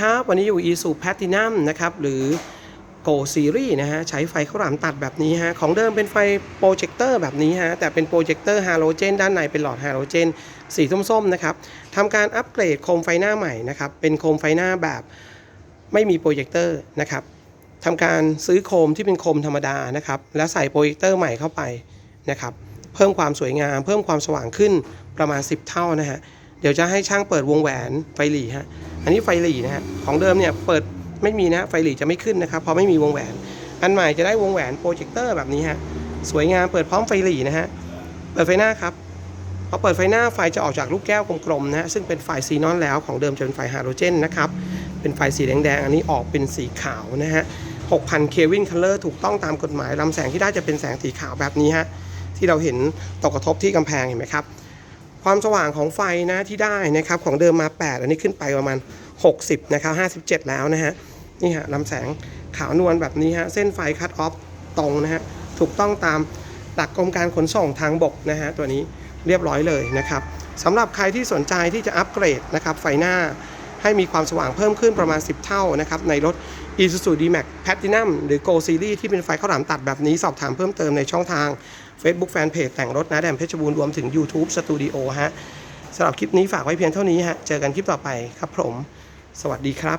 ครับ วันนี้อยู่ Isuzu Platinum นะครับ หรือ Go Series นะฮะ ใช้ไฟข้าวหลามตัดแบบนี้ฮะ ของเดิมเป็นไฟโปรเจคเตอร์แบบนี้ฮะ แต่เป็นโปรเจคเตอร์ฮาโลเจนด้านในเป็นหลอดฮาโลเจนสีส้มๆนะครับทำการอัปเกรดโคมไฟหน้าใหม่นะครับ เป็นโคมไฟหน้าแบบไม่มีโปรเจคเตอร์นะครับทำการซื้อโคมที่เป็นโคมธรรมดานะครับ แล้วใส่โปรเจคเตอร์ใหม่เข้าไปนะครับ เพิ่มความสวยงาม เพิ่มความสว่างขึ้นประมาณ 10 เท่านะฮะ เดี๋ยวจะให้ช่างเปิดวงแหวนไฟหลีฮะ อันนี้ไฟหลีนะฮะ ของเดิมเนี่ยเปิดไม่มีนะไฟหลีจะไม่ขึ้นนะครับเพราะไม่มีวงแหวน อันใหม่จะได้วงแหวนโปรเจคเตอร์แบบนี้ฮะ สวยงามเปิดพร้อมไฟหลีนะฮะ เปิดไฟหน้าครับ พอเปิดไฟหน้าไฟจะออกจากลูกแก้วกลมๆนะฮะซึ่งเป็นไฟซีนอนแล้วของเดิมจะเป็นไฟฮาโลเจนนะครับ เป็นไฟสีแดงๆอันนี้ออกเป็นสีขาวนะฮะ6,000เควินคัลเลอร์ถูกต้องตามกฎหมายลำแสงที่ได้จะเป็นแสงสีขาวแบบนี้ฮะที่เราเห็นตกกระทบที่กำแพงเห็นไหมครับ ความสว่างของไฟนะที่ได้นะครับของเดิมมา 8 อันนี้ขึ้นไปประมาณ 60นะครับ57 แล้วนะฮะนี่ฮะลำแสงขาวนวลแบบนี้ฮะเส้นไฟคัตออฟตรงนะฮะถูกต้องตามหลักกรมการขนส่งทางบกนะฮะตัวนี้เรียบร้อยเลยนะครับสำหรับใครที่สนใจที่จะอัปเกรดนะครับไฟหน้า ให้มีความสว่างเพิ่มขึ้นประมาณ 10 เท่านะครับในรถ Isuzu D-Max Platinum หรือ Go Series ที่เป็นไฟข้าวหลามตัดแบบนี้สอบถามเพิ่มเติมในช่องทาง Facebook Fanpage แต่งรถนะแดมเพชรบูรณ์รวมถึง YouTube Studio ฮะสำหรับคลิปนี้ฝากไว้เพียงเท่านี้ฮะเจอกันคลิปต่อไปครับผม สวัสดีครับ